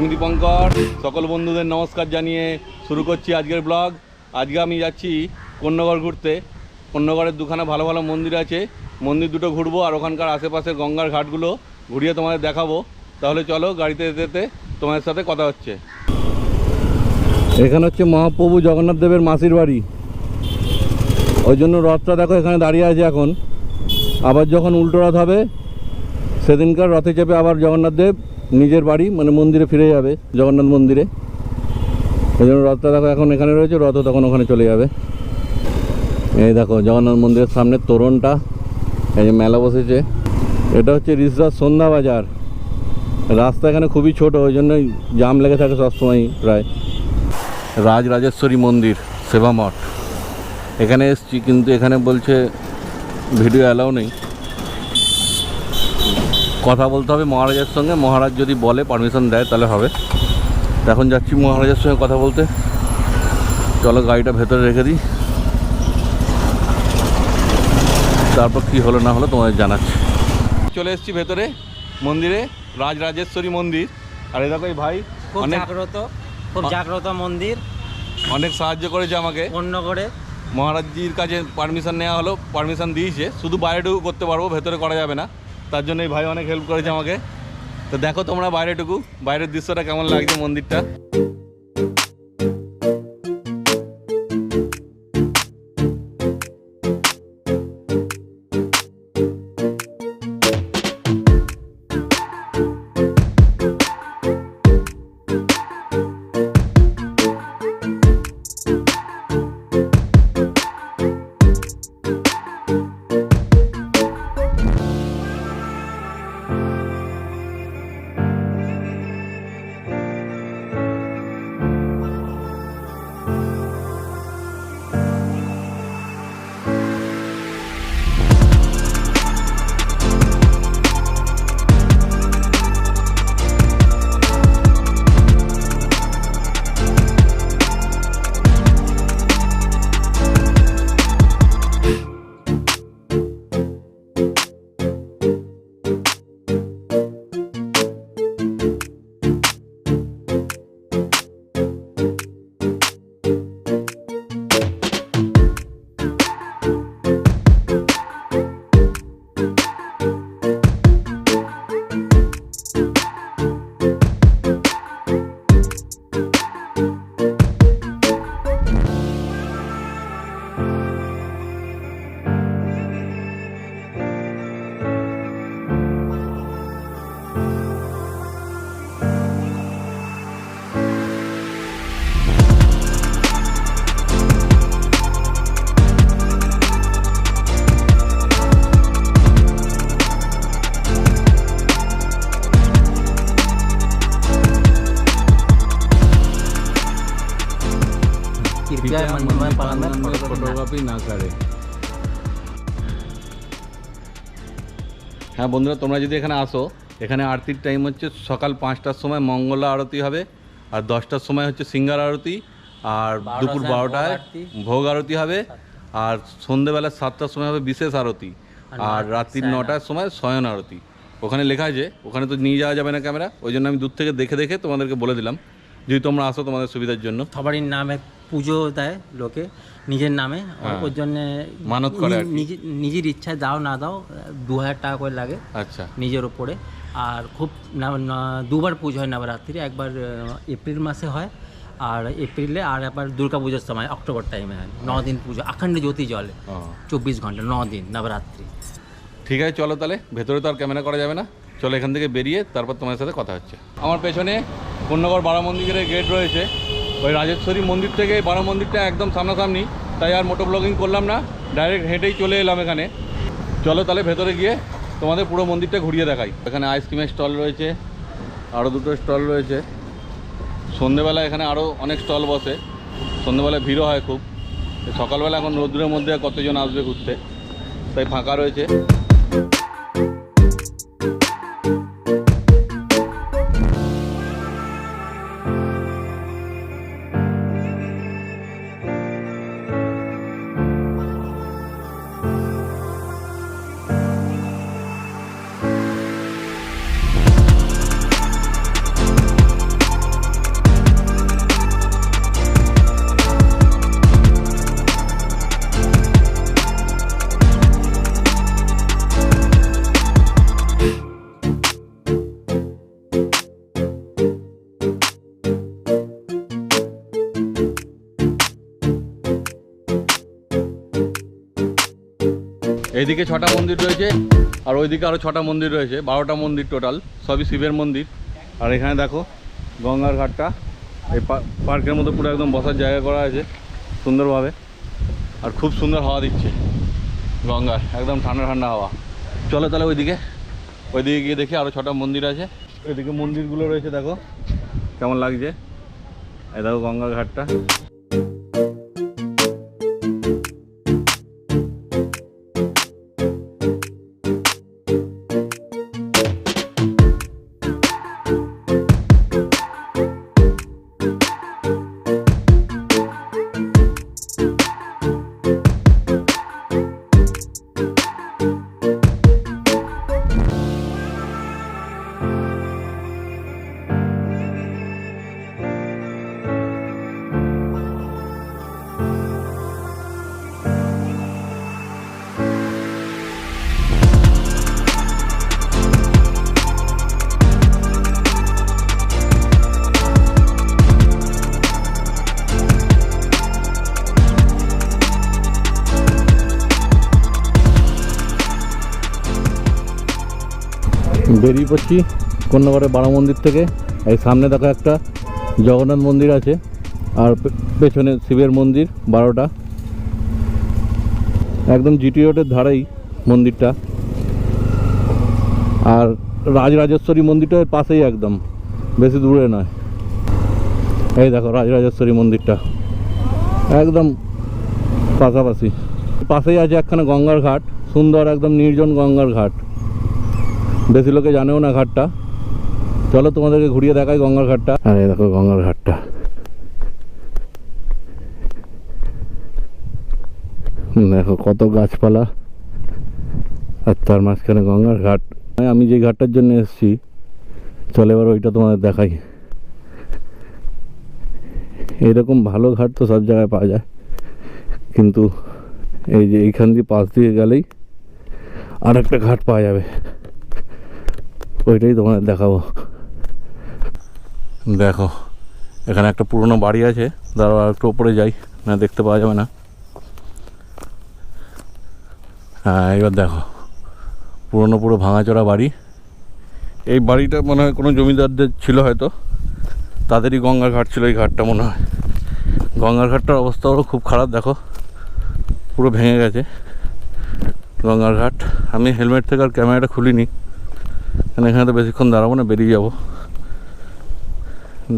আমি দীপঙ্কর। সকল বন্ধুদের নমস্কার জানিয়ে শুরু করছি আজকের ব্লগ। আজকে আমি যাচ্ছি কন্যগড় ঘুরতে। কন্যগড়ের দুখানা ভালো ভালো মন্দির আছে। মন্দির দুটো ঘুরবো আর ওখানকার আশেপাশের গঙ্গার ঘাটগুলো ঘুরিয়ে তোমাদের দেখাবো। তাহলে চলো গাড়িতে যেতে যেতে তোমাদের সাথে কথা হচ্ছে। এখানে হচ্ছে মহাপ্রভু জগন্নাথ দেবের মাসির বাড়ি। ওই জন্য রথটা দেখো এখানে দাঁড়িয়ে আছে এখন। আবার যখন উল্টো রথ হবে, সেদিনকার রথে চেপে আবার জগন্নাথ দেব নিজের বাড়ি মানে মন্দিরে ফিরে যাবে, জগন্নাথ মন্দিরে। ওই জন্য রথটা দেখো এখন এখানে রয়েছে, রথও তখন ওখানে চলে যাবে। এই দেখো, জগন্নাথ মন্দিরের সামনে তোরণটা, এই যে মেলা বসেছে। এটা হচ্ছে রিসরাজ সন্ধ্যা বাজার। রাস্তা এখানে খুবই ছোট, ওই জন্যই জাম লেগে থাকে সবসময় প্রায়। রাজ রাজেশ্বরী মন্দির, সেবা মঠ। এখানে এসছি, কিন্তু এখানে বলছে ভিডিও অ্যালাউ নেই। কথা বলতে হবে মহারাজের সঙ্গে। মহারাজ যদি বলে পারমিশন দেয় তাহলে হবে। এখন যাচ্ছি মহারাজের সঙ্গে কথা বলতে। চলো গাড়িটা ভেতরে রেখে দিই। তারপর কি হলো না হলো তোমাদের জানাচ্ছি। চলে এসেছি ভেতরে মন্দিরে রাজরাজেশ্বরী মন্দির। আর এই দেখো এই ভাই খুব জাগ্রত খুব জাগ্রত মন্দির। অনেক সাহায্য করেছে আমাকে। অন্য করে। মহারাজজির কাছে পারমিশন নেওয়া হলো পারমিশন দিয়েছে। শুধু বাইরেটুকু করতে পারব ভেতরে করা যাবে না। তার জন্য এই ভাই অনেক হেল্প করেছে আমাকে। তো দেখো তোমরা বাইরেটুকু, বাইরের দৃশ্যটা কেমন লাগছে মন্দিরটা। कृपया मंदिर पालन में फोटोग्राफी ना- ফটোগ্রাফি না করে হ্যাঁ বন্ধুরা তোমরা যদি এখানে আসো এখানে আরতির টাইম হচ্ছে সকাল পাঁচটার সময় মঙ্গলা আরতি হবে আর দশটার সময় হচ্ছে সিঙ্গার আরতি আর বারোটার দুপুর সময় বারোটায় ভোগ আরতি। ভোগ আরতি হবে আর সন্ধেবেলা সাতটার সময় হবে বিশেষ আরতি আর আর রাত- রাত্রির শয়ন নটার সময় শয়ন আরতি ওখানে লেখা আছে ওখানে তো নিয়ে যাওয়া যাবে না ক্যামেরা ওই জন্য আমি দূর থেকে দেখে দেখে তোমাদেরকে বলে দিলাম যদি তোমরা আসো তোমাদের সুবিধার জন্য সবারই নামে পুজো দেয় লোকে নিজের নামে হ্যাঁ। ওর জন্য মানত করে নিজে- নিজের ইচ্ছায় দাও না দাও দু হাজার টাকা করে লাগে আচ্ছা। নিজের ওপরে। আর খুব দুবার পুজো হয় নবরাত্রি একবার এপ্রিল মাসে হয় আর এপ্রিলে আর একবার দুর্গা পুজোর সময় অক্টোবর টাইমে হয়। ন দিন পুজো আখণ্ড জ্যোতি জলে চব্বিশ ঘণ্টা ন দিন নবরাত্রি। ঠিক আছে চলো তাহলে। ভেতরে তো আর ক্যামেরা করা যাবে না। চলো এখান থেকে বেরিয়ে তারপর তোমার সাথে কথা হচ্ছে। আমার পেছনে কন্যাগড় বারা মন্দিরের গেট রয়েছে। ওই রাজেশ্বরী মন্দির থেকে বারো মন্দিরটা একদম সামনাসামনি, তাই আর মোটো ব্লগিং করলাম না ডাইরেক্ট হেঁটেই চলে এলাম এখানে। চলো তাহলে ভেতরে গিয়ে তোমাদের পুরো মন্দিরটা ঘুরিয়ে দেখাই। এখানে আইসক্রিমের স্টল রয়েছে আরও দুটো স্টল রয়েছে। সন্ধেবেলা এখানে আরও অনেক স্টল বসে সন্ধেবেলায় ভিড়ও হয় খুব। সকালবেলা এখন রোদ্রের মধ্যে কতজন আসবে ঘুরতে, তাই ফাঁকা রয়েছে। এইদিকে ছটা মন্দির রয়েছে, আর ওইদিকে আরও ছটা মন্দির রয়েছে, বারোটা মন্দির টোটাল সবই শিবের মন্দির। আর এখানে দেখো, গঙ্গার ঘাটটা, এই পার্কের মধ্যে পুরো একদম বসার জায়গা করা আছে, সুন্দরভাবে। আর খুব সুন্দর হাওয়া দিচ্ছে গঙ্গার, একদম ঠান্ডা ঠান্ডা হাওয়া। চলো তাহলে ওইদিকে ওইদিকে গিয়ে দেখি আরও ছটা মন্দির আছে। ওইদিকে মন্দিরগুলো রয়েছে, দেখো, কেমন লাগছে। এই দেখো গঙ্গার ঘাটটা। বেরিয়ে পড়ছি কন্যাগড়ের বারা মন্দির থেকে। এই সামনে দেখো একটা জগন্নাথ মন্দির আছে, আর পেছনে শিবের মন্দির বারোটা। একদম জিটি রোডের ধারেই মন্দিরটা। আর রাজরাজেশ্বরী মন্দিরটা এর পাশেই একদম, বেশি দূরে নয়। এই দেখো রাজরাজেশ্বরী মন্দিরটা, একদম পাশাপাশি। পাশেই আছে একখানা গঙ্গার ঘাট, সুন্দর একদম নির্জন গঙ্গার ঘাট। বেশি লোকে জানেও না ঘাটটা। চলো তোমাদেরকে ঘুরিয়ে দেখাই গঙ্গার ঘাটটা। আর দেখো গঙ্গার ঘাটটা। দেখো কত গাছপালা। আর তার মাঝখানে গঙ্গার ঘাট। আমি যে ঘাটটার জন্য এসেছি, চলে এবার ওইটা তোমাদের দেখাই। এরকম ভালো ঘাট তো সব জায়গায় পাওয়া যায়। কিন্তু এই যে এইখান দিয়ে পাশ দিয়ে গেলেই আর একটা ঘাট পাওয়া যাবে। ওইটাই তোমাদের দেখাবো। দেখো, এখানে একটা পুরনো বাড়ি আছে। আর একটু ওপরে যাই, না দেখতে পাওয়া যাবে না। হ্যাঁ এবার দেখো, পুরনো পুরো ভাঙাচোরা বাড়ি। এই বাড়িটা মনে হয় কোনো জমিদারদের ছিল হয়তো। তাদেরই গঙ্গার ঘাট ছিল, এই ঘাটটা মনে হয়। গঙ্গার ঘাটটার অবস্থাও খুব খারাপ, দেখো। পুরো ভেঙে গেছে। গঙ্গার ঘাট। আমি হেলমেট থেকে আর ক্যামেরাটা খুলিনি। কারণ এখানে তো বেশিক্ষণ দাঁড়াবো না? বেরিয়ে যাব।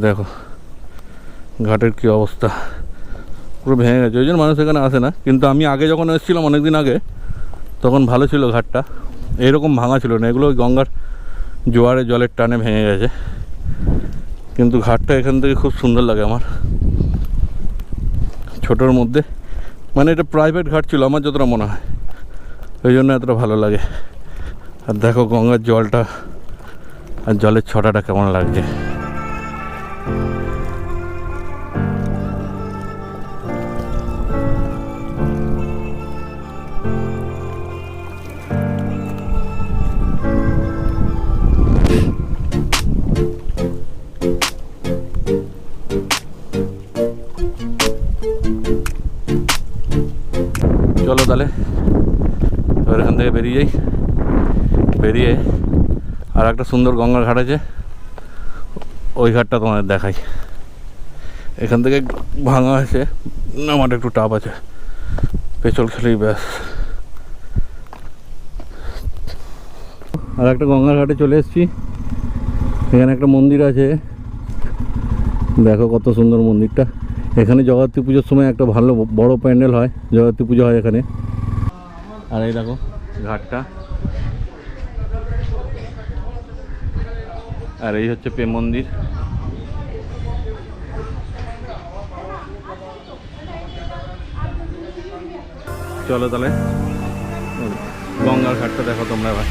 দেখো, ঘাটের কি অবস্থা। পুরো ভেঙে গেছে। ওই জন্য মানুষ এখানে আসে না। কিন্তু আমি আগে যখন এসেছিলাম অনেক দিন আগে, তখন ভালো ছিল ঘাটটা। এরকম ভাঙা ছিল না। এগুলো ওই গঙ্গার জোয়ারে জলের টানে ভেঙে গেছে। কিন্তু ঘাটটা এখান থেকে খুব সুন্দর লাগে আমার। ছোটোর মধ্যে। মানে এটা প্রাইভেট ঘাট ছিল, আমার যতটা মনে হয়। ওই জন্য এতটা ভালো লাগে। আর দেখো গঙ্গার জলটা আর জলের ছটাটা কেমন লাগছে? চলো তাহলে এবার এখান থেকে বেরিয়ে যাই। আর একটা সুন্দর গঙ্গার ঘাট আছে। ওই ঘাটটা তোমাদের দেখাই। এখান থেকে ভাঙা আছে আমার একটু টাপ আছে। পেছল খেলেই ব্যাস। আর একটা গঙ্গার ঘাটে চলে এসেছি। এখানে একটা মন্দির আছে। দেখো কত সুন্দর মন্দিরটা। এখানে জগদ্ধাত্রী পুজোর সময় একটা ভালো বড় প্যান্ডেল হয়। জগদ্ধাত্রী পুজো হয় এখানে। আর এই দেখো ঘাটটা। আর এই হচ্ছে প্রেম মন্দির। চলো তাহলে গঙ্গার ঘাটটা দেখো তোমরা এবার।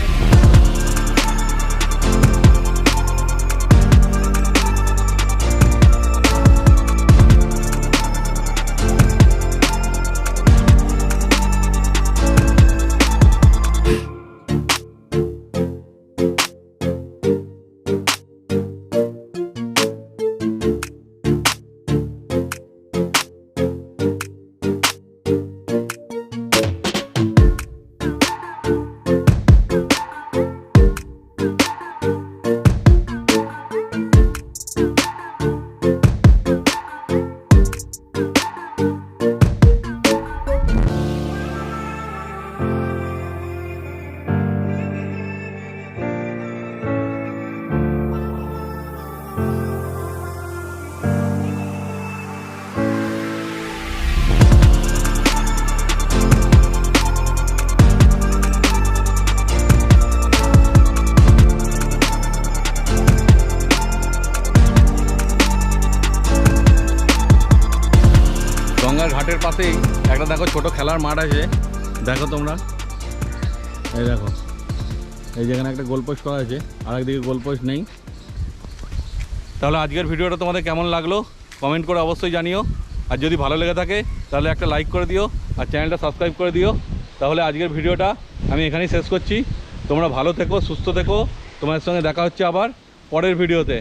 দেখো, ছোট খেলার মাঠ আছে। দেখো তোমরা। এই দেখো। এই যেখানে একটা গোলপোস্ট করা আছে আর একদিকে গোলপোস্ট নেই। তাহলে আজকের ভিডিওটা তোমাদের কেমন লাগল? কমেন্ট করে অবশ্যই জানিও। আর যদি ভালো লেগে থাকে, তাহলে একটা লাইক করে দিও, আর চ্যানেলটা সাবস্ক্রাইব করে দিও। তাহলে আজকের ভিডিওটা আমি এখানেই শেষ করছি। তোমরা ভালো থেকো, সুস্থ থেকো। তোমাদের সঙ্গে দেখা হচ্ছে আবার পরের ভিডিওতে।